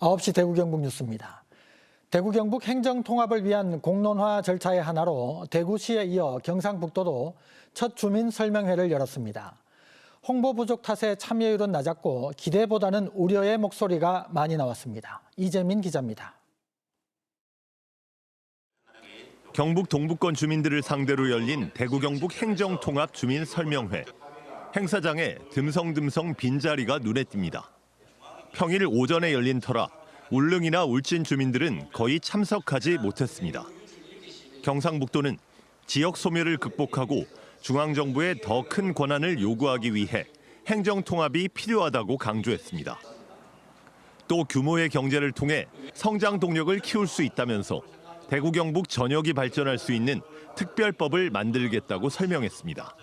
아홉 시 대구 경북 뉴스입니다. 대구 경북 행정 통합을 위한 공론화 절차의 하나로 대구시에 이어 경상북도도 첫 주민 설명회를 열었습니다. 홍보 부족 탓에 참여율은 낮았고 기대보다는 우려의 목소리가 많이 나왔습니다. 이재민 기자입니다. 경북 동부권 주민들을 상대로 열린 대구 경북 행정통합 주민 설명회. 행사장에 듬성듬성 빈자리가 눈에 띕니다. 평일 오전에 열린 터라 울릉이나 울진 주민들은 거의 참석하지 못했습니다. 경상북도는 지역 소멸을 극복하고 중앙정부에 더큰 권한을 요구하기 위해 행정통합이 필요하다고 강조했습니다. 또 규모의 경제를 통해 성장 동력을 키울 수 있다면서 대구 경북 전역이 발전할 수 있는 특별법을 만들겠다고 설명했습니다.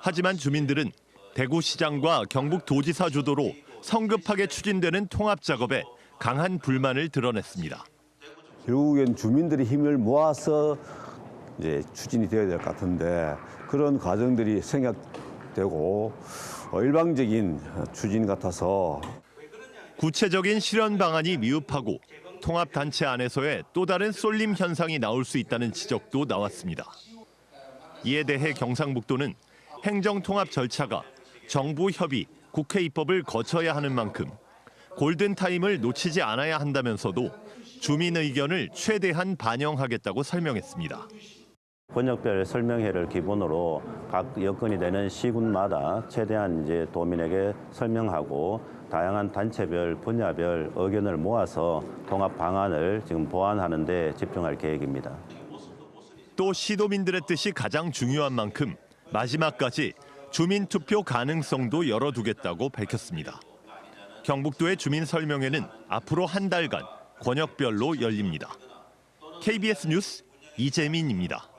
하지만 주민들은 대구시장과 경북도지사 주도로 성급하게 추진되는 통합 작업에 강한 불만을 드러냈습니다. 결국엔 주민들의 힘을 모아서 이제 추진이 되어야 될 것 같은데 그런 과정들이 생략되고 어, 일방적인 추진 같아서 구체적인 실현 방안이 미흡하고 통합 단체 안에서의 또 다른 쏠림 현상이 나올 수 있다는 지적도 나왔습니다. 이에 대해 경상북도는 행정 통합 절차가 정부 협의, 국회 입법을 거쳐야 하는 만큼 골든 타임을 놓치지 않아야 한다면서도 주민 의견을 최대한 반영하겠다고 설명했습니다. 권역별 설명회를 기본으로 각 여건이 되는 시군마다 최대한 이제 도민에게 설명하고 다양한 단체별 분야별 의견을 모아서 통합 방안을 지금 보완하는 데 집중할 계획입니다. 또 시도민들의 뜻이 가장 중요한 만큼 마지막까지 주민 투표 가능성도 열어두겠다고 밝혔습니다. 경북도의 주민 설명회는 앞으로 한 달간 권역별로 열립니다. KBS 뉴스 이재민입니다.